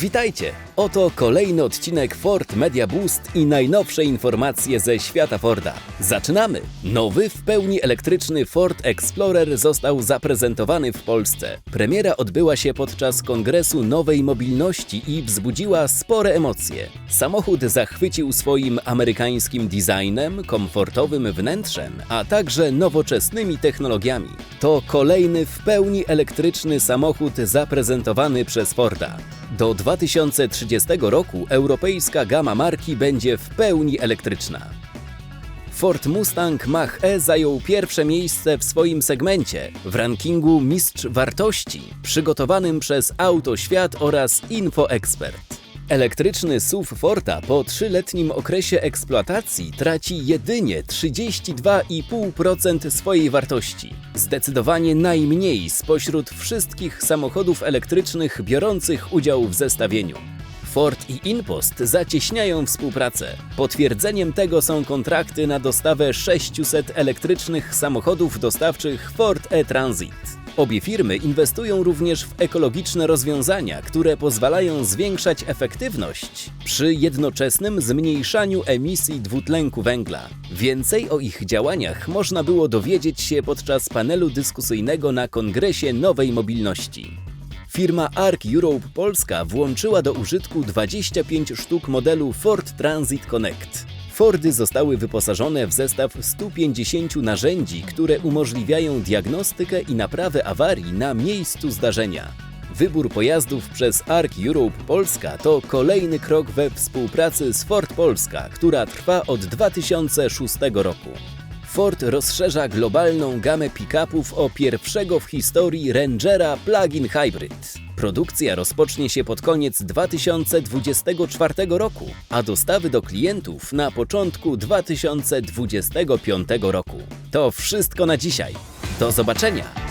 Witajcie! Oto kolejny odcinek Ford Media Boost i najnowsze informacje ze świata Forda. Zaczynamy! Nowy, w pełni elektryczny Ford Explorer został zaprezentowany w Polsce. Premiera odbyła się podczas Kongresu Nowej Mobilności i wzbudziła spore emocje. Samochód zachwycił swoim amerykańskim designem, komfortowym wnętrzem, a także nowoczesnymi technologiami. To kolejny w pełni elektryczny samochód zaprezentowany przez Forda. Do 2030 roku europejska gama marki będzie w pełni elektryczna. Ford Mustang Mach-E zajął pierwsze miejsce w swoim segmencie w rankingu Mistrz Wartości przygotowanym przez Autoświat oraz InfoExpert. Elektryczny SUV Forda po trzyletnim okresie eksploatacji traci jedynie 32,5% swojej wartości. Zdecydowanie najmniej spośród wszystkich samochodów elektrycznych biorących udział w zestawieniu. Ford i InPost zacieśniają współpracę. Potwierdzeniem tego są kontrakty na dostawę 600 elektrycznych samochodów dostawczych Ford e-Transit. Obie firmy inwestują również w ekologiczne rozwiązania, które pozwalają zwiększać efektywność przy jednoczesnym zmniejszaniu emisji dwutlenku węgla. Więcej o ich działaniach można było dowiedzieć się podczas panelu dyskusyjnego na Kongresie Nowej Mobilności. Firma Arc Europe Polska włączyła do użytku 25 sztuk modelu Ford Transit Connect. Fordy zostały wyposażone w zestaw 150 narzędzi, które umożliwiają diagnostykę i naprawę awarii na miejscu zdarzenia. Wybór pojazdów przez Arc Europe Polska to kolejny krok we współpracy z Ford Polska, która trwa od 2006 roku. Ford rozszerza globalną gamę pick-upów o pierwszego w historii Rangera plug-in hybrid. Produkcja rozpocznie się pod koniec 2024 roku, a dostawy do klientów na początku 2025 roku. To wszystko na dzisiaj. Do zobaczenia!